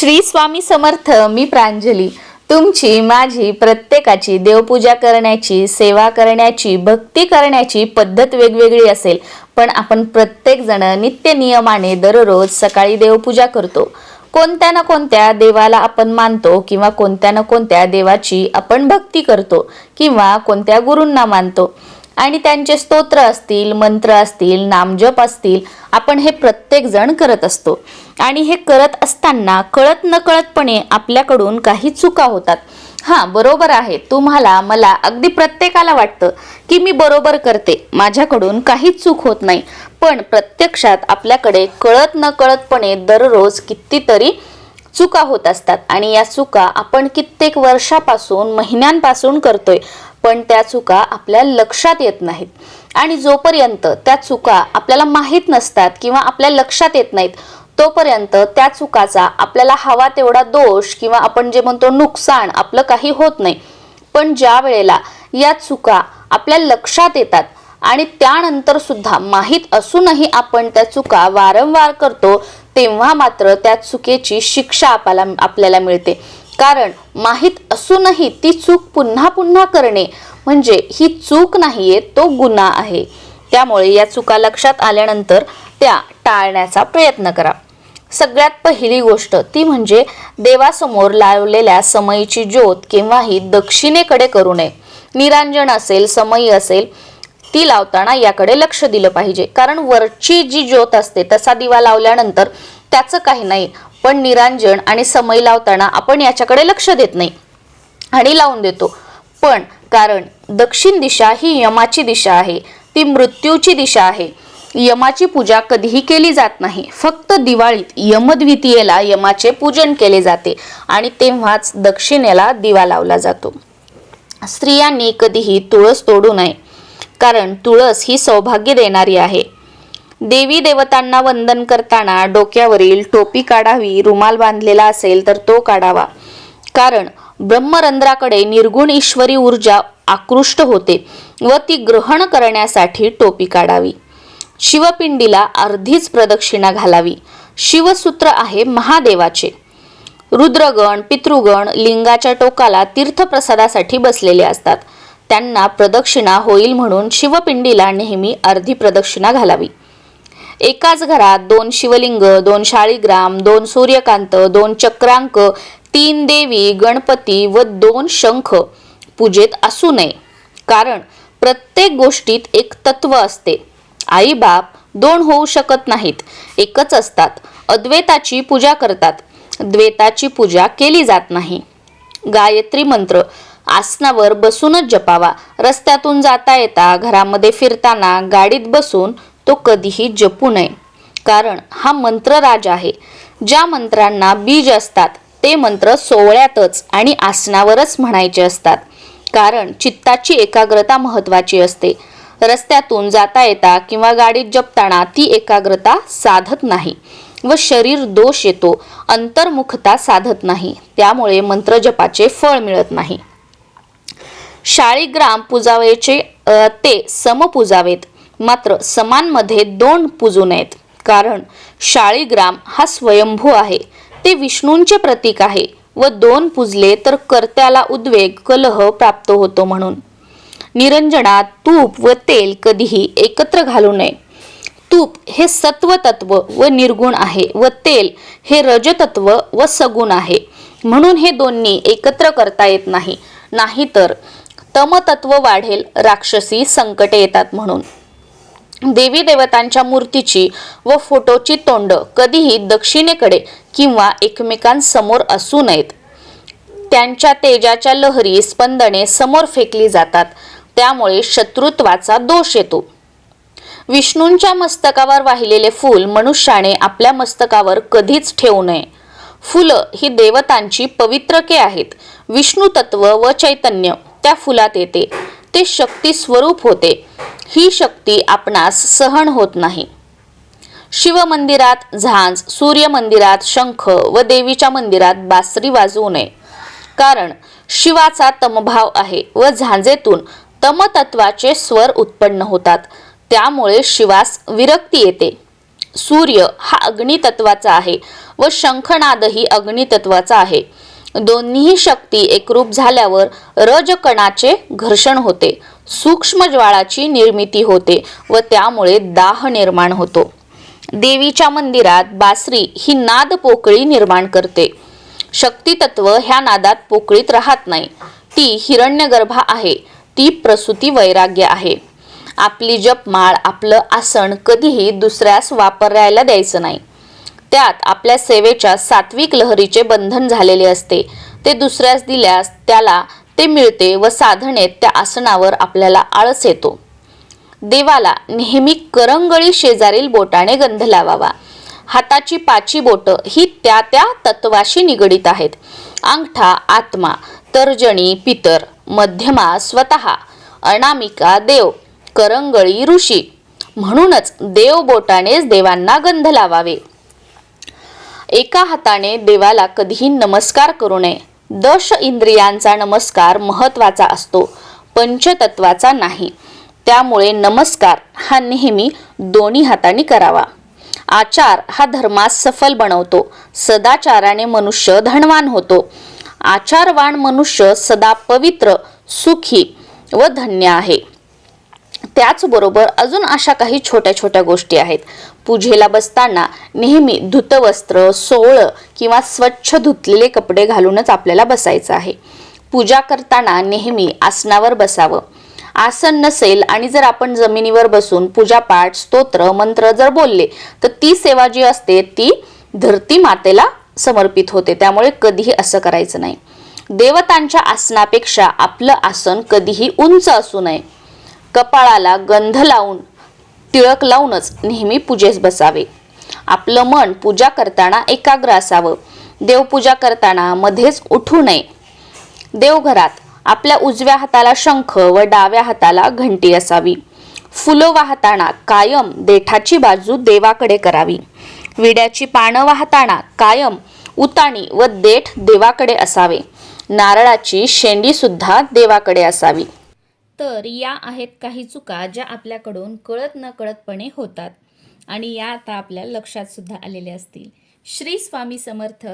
श्री स्वामी समर्थ मी प्रांजली. तुमची माझी प्रत्येकाची देवपूजा करण्याची सेवा करण्याची भक्ती करण्याची पद्धत वेगवेगळी असेल पण आपण प्रत्येकजण नित्य नियमाने दररोज सकाळी देवपूजा करतो. कोणत्या ना कोणत्या देवाला आपण मानतो किंवा कोणत्या ना कोणत्या देवाची आपण भक्ती करतो किंवा कोणत्या गुरूंना मानतो. आणि त्यांचे स्तोत्र असतील मंत्र असतील नामजप असतील आपण हे प्रत्येक जण करत असतो. आणि हे करत असताना कळत नकळतपणे आपल्याकडून काही चुका होतात. हां बरोबर आहे. तुम्हाला मला अगदी प्रत्येकाला वाटतं की मी बरोबर करते. माझ्याकडून काहीच चूक होत नाही. पण प्रत्यक्षात आपल्याकडे कळत नकळतपणे दररोज कितीतरी चुका होत असतात. आणि या चुका आपण कित्येक वर्षापासून महिन्यांपासून करतोय. पण त्या चुका आपल्या लक्षात येत नाहीत. आणि जोपर्यंत त्या चुका आपल्याला माहीत नसतात किंवा आपल्या लक्षात येत नाहीत तोपर्यंत त्या चुकाचा आपल्याला हवा तेवढा दोष किंवा आपण जे म्हणतो नुकसान आपलं काही होत नाही. पण ज्या वेळेला या चुका आपल्या लक्षात येतात आणि त्यानंतर सुद्धा माहीत असूनही आपण त्या चुका वारंवार करतो तेव्हा मात्र त्या चुकीची शिक्षा आपल्याला आपल्याला मिळते. कारण माहीत असूनही ती चूक पुन्हा पुन्हा करणे म्हणजे ही चूक नाहीये तो गुन्हा आहे. त्यामुळे या चुका लक्षात आल्यानंतर त्या टाळण्याचा प्रयत्न करा. सगळ्यात पहिली गोष्ट ती म्हणजे देवासमोर लावलेल्या समयीची ज्योत किंवा ही दक्षिणेकडे करू नये. निरांजन असेल समयी असेल ती लावताना याकडे लक्ष दिलं पाहिजे. कारण वरची जी ज्योत असते तसा दिवा लावल्यानंतर त्याचं काही नाही. पण निरांजन आणि समय लावताना आपण याच्याकडे लक्ष देत नाही. आणि लावून देतो. पण कारण दक्षिण दिशा ही यमाची दिशा आहे. ती मृत्यूची दिशा आहे. यमाची पूजा कधीही केली जात नाही. फक्त दिवाळीत यमद्वितीयेला यमाचे पूजन केले जाते आणि तेव्हाच दक्षिणेला दिवा लावला जातो. स्त्रियांनी कधीही तुळस तोडू नये. कारण तुळस ही सौभाग्य देणारी आहे. देवी देवतांना वंदन करताना डोक्यावरील टोपी काढावी रुमाल बांधलेला असेल तर तो काढावा. कारण ब्रह्मरंध्राकडे निर्गुण ईश्वरी ऊर्जा आकृष्ट होते व ती ग्रहण करण्यासाठी टोपी काढावी. शिवपिंडीला अर्धीच प्रदक्षिणा घालावी. शिवसूत्र आहे महादेवाचे. रुद्रगण पितृगण लिंगाच्या टोकाला तीर्थप्रसादासाठी बसलेले असतात. त्यांना प्रदक्षिणा होईल म्हणून शिवपिंडीला नेहमी अर्धी प्रदक्षिणा घालावी. एकाच घरात दोन शिवलिंग दोन शाळीग्राम दोन सूर्यकांत दोन चक्रांक तीन देवी गणपती व दोन शंख पूजेत असू नये. कारण प्रत्येक गोष्टीत एक तत्व असते. आई बाप दोन होऊ शकत नाहीत. एकच असतात. अद्वैताची पूजा करतात. द्वैताची पूजा केली जात नाही. गायत्री मंत्र आसनावर बसूनच जपावा. रस्त्यातून जाता येता घरामध्ये फिरताना गाडीत बसून तो कधीही जपू नये. कारण हा मंत्रराज आहे. ज्या मंत्रांना बीज असतात ते मंत्र सोहळ्यातच आणि आसनावरच म्हणायचे असतात. कारण चित्ताची एकाग्रता महत्वाची असते. रस्त्यातून जाता येता किंवा गाडीत जपताना ती एकाग्रता साधत नाही व शरीर दोष येतो अंतर्मुखता साधत नाही त्यामुळे मंत्रजपाचे फळ मिळत नाही. शाळीग्राम पुजावेचे ते समपूजावेत. मात्र समानमध्ये दोन पूजू नयेत. कारण शाळीग्राम हा स्वयंभू आहे. ते विष्णूंचे प्रतीक आहे व दोन पूजले तर कर्त्याला उद्वेग कलह प्राप्त होतो म्हणून. निरंजनात तूप व तेल कधीही एकत्र घालू नये. तूप हे सत्व तत्व व निर्गुण आहे व तेल हे रजतत्व व सगुण आहे. म्हणून हे दोन्ही एकत्र करता येत नाही. नाहीतर तमतत्व वाढेल राक्षसी संकटे येतात म्हणून. देवी देवतांच्या मूर्तीची व फोटोची तोंड कधीही दक्षिणेकडे किंवा एकमेकांसमोर असू नयेत. त्यांच्या तेजाच्या लहरी स्पंदने समोर फेकली जातात. त्यामुळे शत्रुत्वाचा दोष येतो. विष्णूंच्या मस्तकावर वाहिलेले फूल मनुष्याने आपल्या मस्तकावर कधीच ठेवू नये. फुलं ही देवतांची पवित्रके आहेत. विष्णू तत्व व चैतन्य त्या फुलात येते. ते शक्ती स्वरूप होते. ही शक्ती आपणास सहन होत नाही. शिवमंदिरात झांज सूर्य मंदिरात शंख व देवीच्या मंदिरात बासरी वाजवू नये. कारण शिवाचा तमभाव आहे व झांजेतून तमतत्वाचे स्वर उत्पन्न होतात. त्यामुळे शिवास विरक्ती येते. सूर्य हा अग्नितत्वाचा आहे व शंखनादही अग्नितत्वाचा आहे. दोन्ही शक्ती एकरूप झाल्यावर रजकणाचे घर्षण होते. सूक्ष्म ज्वाळाची निर्मिती होते व त्यामुळे दाह निर्माण होतो. देवीच्या मंदिरात बासरी ही नाद पोकळी निर्माण करते. शक्तितत्व ह्या नादात पोकळीत राहत नाही. ती हिरण्यगर्भा आहे. ती प्रसूती वैराग्य आहे. आपली जपमाळ आपलं आसन कधीही दुसऱ्यास वापरायला द्यायचं नाही. त्यात आपल्या सेवेच्या सात्विक लहरीचे बंधन झालेले असते. ते दुसऱ्यास दिल्यास त्याला ते मिळते व साधनेत त्या आसनावर आपल्याला आळस येतो. देवाला नेहमी करंगळी शेजारील बोटाने गंध लावावा. हाताची पाची बोटं ही त्या त्या तत्वाशी निगडीत आहेत. अंगठा आत्मा तर्जनी पितर मध्यमा स्वतः अनामिका देव करंगळी ऋषी. म्हणूनच देव बोटानेच देवांना गंध लावावे. एका हाताने देवाला कधीही नमस्कार करू नये. दश इंद्रियांचा नमस्कार महत्त्वाचा असतो पंचतत्वाचा नाही. त्यामुळे नमस्कार हा नेहमी दोन्ही हातांनी करावा. आचार हा धर्मास सफल बनवतो सदाचाराने मनुष्य धनवान होतो. आचारवान मनुष्य सदा पवित्र सुखी व धन्य आहे. त्याचबरोबर अजून अशा काही छोट्या छोट्या गोष्टी आहेत. पूजेला बसताना नेहमी धुतवस्त्र सोवळं किंवा स्वच्छ धुतलेले कपडे घालूनच आपल्याला बसायचं आहे. पूजा करताना नेहमी आसनावर बसावं. आसन नसेल आणि जर आपण जमिनीवर बसून पूजापाठ स्तोत्र मंत्र जर बोलले तर ती सेवा जी असते ती धरती मातेला समर्पित होते. त्यामुळे कधीही असं करायचं नाही. देवतांच्या आसनापेक्षा आपलं आसन कधीही उंच असू नये. कपाळाला गंध लावून टिळक लावूनच नेहमी पूजेस बसावे. आपलं मन पूजा करताना एकाग्र असावं. देवपूजा करताना मध्येच उठू नये. देवघरात आपल्या उजव्या हाताला शंख व डाव्या हाताला घंटी असावी. फुलं वाहताना कायम देठाची बाजू देवाकडे करावी. विड्याची पानं वाहताना कायम उताणी व देठ देवाकडे असावे. नारळाची शेंडी सुद्धा देवाकडे असावी. तर या आहेत काही चुका ज्या आपल्याकडून कळत न कळतपणे होतात. आणि या आता आपल्या लक्षात सुद्धा आलेल्या असतील. श्री स्वामी समर्थ